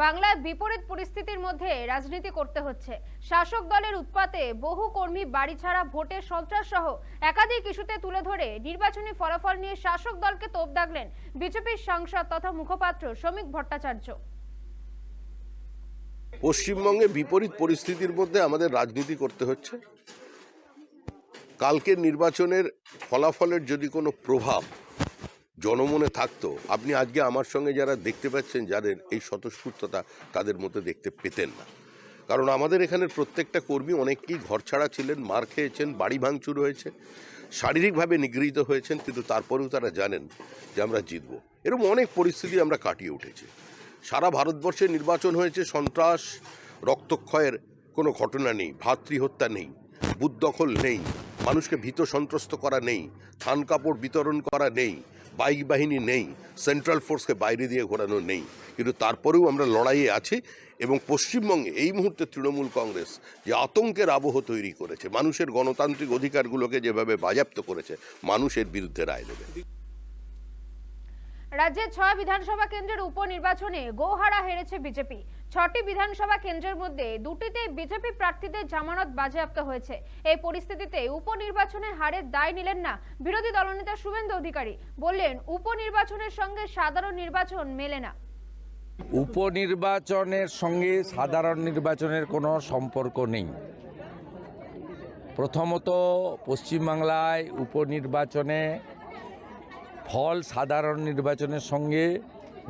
বাংলায় বিপরীত পরিস্থিতির মধ্যে রাজনীতি করতে হচ্ছে। শাসক দলের উৎপাতে বহু কর্মী বাড়ি ছাড়া ভোটে সন্ত্রাস সহ একাধিক ইস্যুতে তুলে ধরে নির্বাচনী ফলাফল নিয়ে শাসক দলকে তোপ দাগলেন বিজেপির সাংসদ তথা মুখপাত্র শ্রমিক ভট্টাচার্য। পশ্চিমবঙ্গে বিপরীত পরিস্থিতির মধ্যে আমাদের রাজনীতি করতে হচ্ছে। কালকের নির্বাচনের ফলাফলের যদি কোনো প্রভাব জনমনে থাকতো। আপনি আজকে আমার সঙ্গে যারা দেখতে পাচ্ছেন, যাদের এই স্বতঃস্ফূর্ততা তাদের মধ্যে দেখতে পেতেন না। কারণ আমাদের এখানের প্রত্যেকটা কর্মী অনেকেই ঘর ছাড়া ছিলেন, মার খেয়েছেন, বাড়ি ভাঙচুর হয়েছে, শারীরিকভাবে নিগৃহীত হয়েছেন, কিন্তু তারপরেও তারা জানেন যে আমরা জিতব। এরকম অনেক পরিস্থিতি আমরা কাটিয়ে উঠেছি। সারা ভারতবর্ষে নির্বাচন হয়েছে, সন্ত্রাস, রক্তক্ষয়ের কোনো ঘটনা নেই, ভাতৃহত্যা নেই, বুথ দখল নেই, মানুষকে ভীত সন্ত্রস্ত করা নেই, থান কাপড় বিতরণ করা নেই বাইক বাহিনী নেই সেন্ট্রাল ফোর্সকে বাইরে দিয়ে ঘোরানো নেই। কিন্তু তারপরেও আমরা লড়াইয়ে আছি এবং পশ্চিমবঙ্গে এই মুহূর্তে তৃণমূল কংগ্রেস যে আতঙ্কের আবহ তৈরি করেছে, মানুষের গণতান্ত্রিক অধিকারগুলোকে যেভাবে বাজেয়াপ্ত করেছে মানুষের বিরুদ্ধে রায় দেবে। রাজ্যের ছয় বিধানসভা কেন্দ্রের উপনির্বাচনে গোহারা হেরেছে বিজেপি। ছটি বিধানসভা কেন্দ্রের মধ্যে দুটিতে বিজেপি প্রার্থীদের জামানত বাজেয়াপ্ত হয়েছে। এই পরিস্থিতিতে উপনির্বাচনে হারের দায় নিলেন না বিরোধী দলনেতা শুভেন্দু অধিকারী। বললেন, উপনির্বাচনের সঙ্গে সাধারণ নির্বাচন মেলে না। উপনির্বাচনের সঙ্গে সাধারণ নির্বাচনের কোনো সম্পর্ক নেই। প্রথমত, পশ্চিমবাংলায় উপনির্বাচনে ফল সাধারণ নির্বাচনের সঙ্গে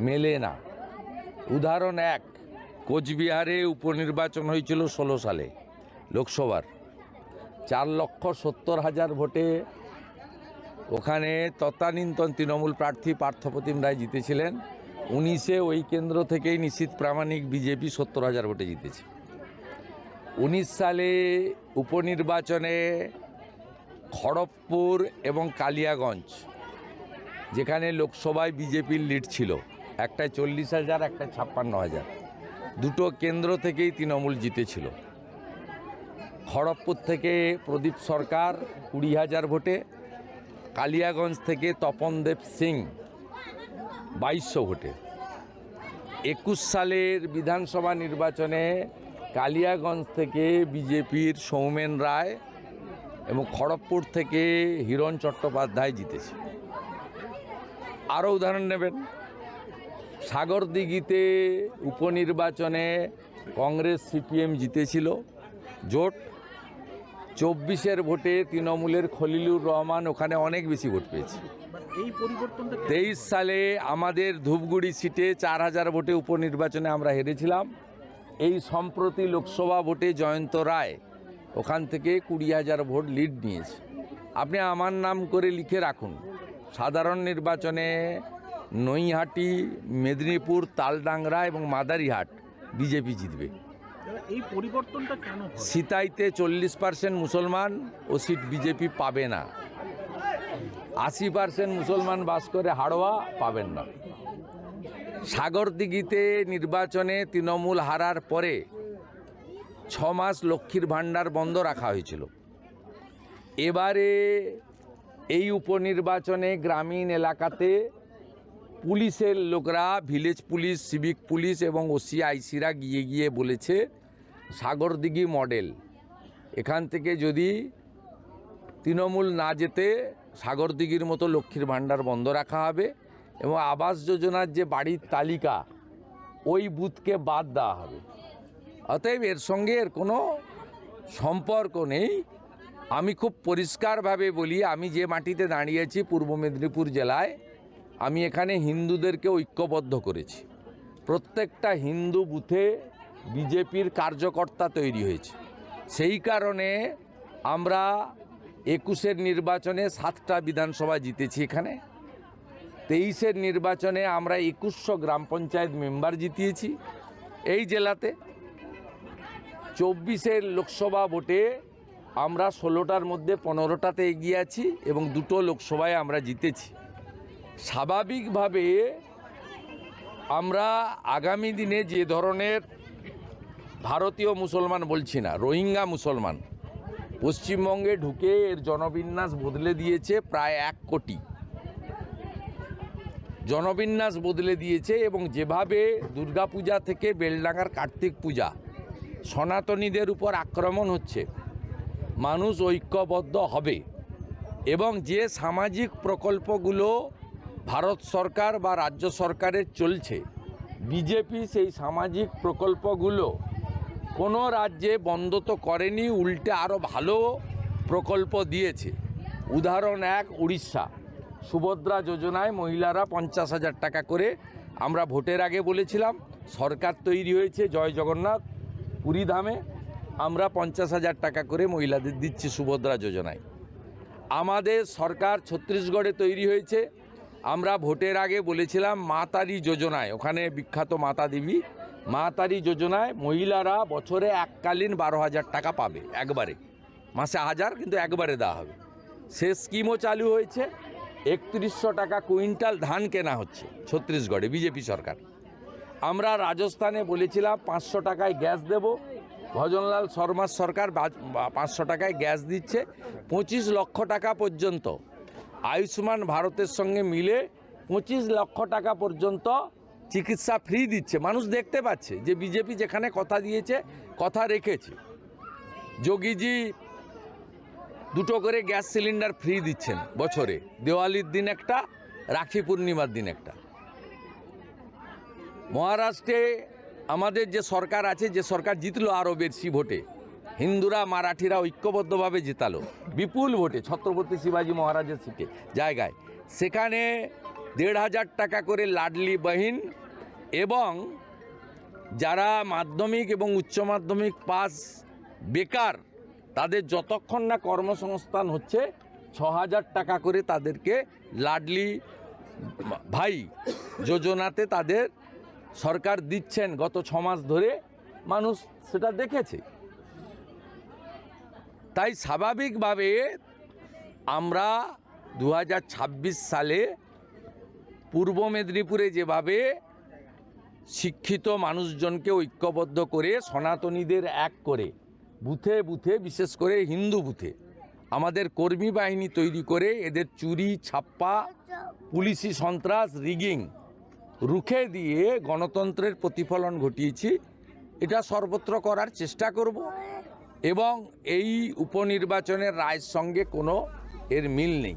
মেলে না। উদাহরণ এক কোচবিহারে উপনির্বাচন হয়েছিল ষোলো সালে, লোকসভার। চার লক্ষ সত্তর হাজার ভোটে ওখানে তত্ত্বানীন্তন তৃণমূল প্রার্থী পার্থপ্রতিম রায় জিতেছিলেন। উনিশে ওই কেন্দ্র থেকেই নিশ্চিত প্রামাণিক বিজেপি সত্তর হাজার ভোটে জিতেছে। উনিশ সালে উপনির্বাচনে খড়গপুর এবং কালিয়াগঞ্জ, যেখানে লোকসভায় বিজেপির লিড ছিল একটা চল্লিশ হাজার একটা ছাপ্পান্ন হাজার। দুটো কেন্দ্র থেকেই তৃণমূল জিতেছিল। খড়গপুর থেকে প্রদীপ সরকার কুড়ি হাজার ভোটে, কালিয়াগঞ্জ থেকে তপনদেব সিং বাইশশো ভোটে। একুশ সালের বিধানসভা নির্বাচনে কালিয়াগঞ্জ থেকে বিজেপির সৌমেন রায় এবং খড়গপুর থেকে হিরণ চট্টোপাধ্যায় জিতেছে। আরও উদাহরণ নেবেন। সাগরদিঘিতে উপনির্বাচনে কংগ্রেস সিপিএম জিতেছিল। জোট চব্বিশের ভোটে তৃণমূলের খলিলুর রহমান ওখানে অনেক বেশি ভোট পেয়েছে। এই পরিবর্তনটা তেইশ সালে আমাদের ধূপগুড়ি সিটে চার হাজার ভোটে উপনির্বাচনে আমরা হেরেছিলাম। এই সম্প্রতি লোকসভা ভোটে জয়ন্ত রায় ওখান থেকে কুড়ি হাজার ভোট লিড নিয়েছে। আপনি আমার নাম করে লিখে রাখুন। সাধারণ নির্বাচনে নৈহাটি মেদিনীপুর তালডাংরা এবং মাদারিহাট বিজেপি জিতবে। এই পরিবর্তনটা কেন সিতাইতে চল্লিশ পার্সেন্ট মুসলমান ও সিট বিজেপি পাবে না। আশি পার্সেন্ট মুসলমান বাস করে হাড়োয়া পাবেন না। সাগরদিঘিতে নির্বাচনে তৃণমূল হারার পরে ছ মাস লক্ষ্মীর ভাণ্ডার বন্ধ রাখা হয়েছিল। এবারে এই উপনির্বাচনে গ্রামীণ এলাকাতে পুলিশের লোকরা, ভিলেজ পুলিশ, সিভিক পুলিশ এবং ওসি আইসিরা গিয়ে গিয়ে বলেছে, সাগরদিঘি মডেল। এখান থেকে যদি তৃণমূল না যেতে, সাগরদিঘির মতো লক্ষ্মীর ভাণ্ডার বন্ধ রাখা হবে এবং আবাস যোজনার যে বাড়ির তালিকা, ওই বুথকে বাদ দেওয়া হবে। অতএব এর সঙ্গে এর কোনো সম্পর্ক নেই। আমি খুব পরিষ্কারভাবে বলি, আমি যে মাটিতে দাঁড়িয়েছি পূর্ব মেদিনীপুর জেলায় আমি এখানে হিন্দুদেরকে ঐক্যবদ্ধ করেছি। প্রত্যেকটা হিন্দু বুথে বিজেপির কার্যকর্তা তৈরি হয়েছে। সেই কারণে আমরা একুশের নির্বাচনে সাতটা বিধানসভা জিতেছি এখানে। তেইশের নির্বাচনে আমরা একুশশো গ্রাম পঞ্চায়েত মেম্বার জিতিয়েছি এই জেলাতে। চব্বিশের লোকসভা ভোটে আমরা ষোলোটার মধ্যে পনেরোটাতে এগিয়ে আছি এবং দুটো লোকসভায় আমরা জিতেছি। স্বাভাবিকভাবে আমরা আগামী দিনে যে ধরনের ভারতীয় মুসলমান বলছি না, রোহিঙ্গা মুসলমান, পশ্চিমবঙ্গে ঢুকে এর জনবিন্যাস বদলে দিয়েছে প্রায় এক কোটি। জনবিন্যাস বদলে দিয়েছে এবং যেভাবে দুর্গাপূজা থেকে বেলডাঙ্গার কার্তিক পূজা, সনাতনীদের উপর আক্রমণ হচ্ছে, মানুষ ঐক্যবদ্ধ হবে এবং যে সামাজিক প্রকল্পগুলো ভারত সরকার বা রাজ্য সরকারের চলছে। বিজেপি সেই সামাজিক প্রকল্পগুলো কোনো রাজ্যে বন্ধ তো করেনি, উল্টে আরও ভালো প্রকল্প দিয়েছে। উদাহরণ এক, উড়িষ্যা। সুভদ্রা যোজনায় মহিলারা পঞ্চাশ হাজার টাকা করে আমরা ভোটের আগে বলেছিলাম, সরকার তৈরি হয়েছে জয় জগন্নাথ পুরীধামে আমরা পঞ্চাশ হাজার টাকা করে মহিলাদের দিচ্ছি সুভদ্রা যোজনায়। আমাদের সরকার ছত্তিশগড়ে তৈরি হয়েছে আমরা ভোটের আগে বলেছিলাম মাতারি যোজনায়, ওখানে বিখ্যাত মাতা দেবী মাতারি যোজনায় মহিলারা বছরে এককালীন বারো হাজার টাকা পাবে একবারে। মাসে হাজার, কিন্তু একবারে দেওয়া হবে। সে স্কিমও চালু হয়েছে, একত্রিশশো টাকা কুইন্টাল ধান কেনা হচ্ছে ছত্তিশগড়ে, বিজেপি সরকার। আমরা রাজস্থানে বলেছিলাম পাঁচশো টাকায় গ্যাস দেব, ভজনলাল শর্মার সরকার পাঁচশো টাকায় গ্যাস দিচ্ছে, পঁচিশ লক্ষ টাকা পর্যন্ত। আয়ুষ্মান ভারতের সঙ্গে মিলে পঁচিশ লক্ষ টাকা পর্যন্ত চিকিৎসা ফ্রি দিচ্ছে। মানুষ দেখতে পাচ্ছে যে বিজেপি যেখানে কথা দিয়েছে, কথা রেখেছে। যোগীজি দুটো করে গ্যাস সিলিন্ডার ফ্রি দিচ্ছেন বছরে। দেওয়ালির দিন একটা, রাখি পূর্ণিমার দিন একটা। মহারাষ্ট্রে আমাদের যে সরকার আছে, যে সরকার জিতলো আরও বেশি ভোটে হিন্দুরা, মারাঠিরা ঐক্যবদ্ধভাবে জেতালো। বিপুল ভোটে ছত্রপতি শিবাজী মহারাজের সিটে। জায়গায়। সেখানে দেড় হাজার টাকা করে লাডলি বহিন এবং যারা মাধ্যমিক এবং উচ্চ মাধ্যমিক পাস বেকার, তাদের যতক্ষণ না কর্মসংস্থান হচ্ছে, ছ হাজার টাকা করে তাদেরকে লাডলি ভাই যোজনাতে তাদের সরকার দিচ্ছেন। গত ছ মাস ধরে মানুষ সেটা দেখেছে। তাই স্বাভাবিকভাবে আমরা দু হাজার ছাব্বিশ সালে পূর্ব মেদিনীপুরে যেভাবে শিক্ষিত মানুষজনকে ঐক্যবদ্ধ করে সনাতনীদের এক করে, বুথে বুথে, বিশেষ করে হিন্দু বুথে, আমাদের কর্মী বাহিনী তৈরি করে এদের চুরি, ছাপ্পা, পুলিশি সন্ত্রাস, রিগিং রুখে দিয়ে গণতন্ত্রের প্রতিফলন ঘটিয়েছি। এটা সর্বত্র করার চেষ্টা করব। এবং এই উপনির্বাচনের রায়ের সঙ্গে কোনো এর মিল নেই।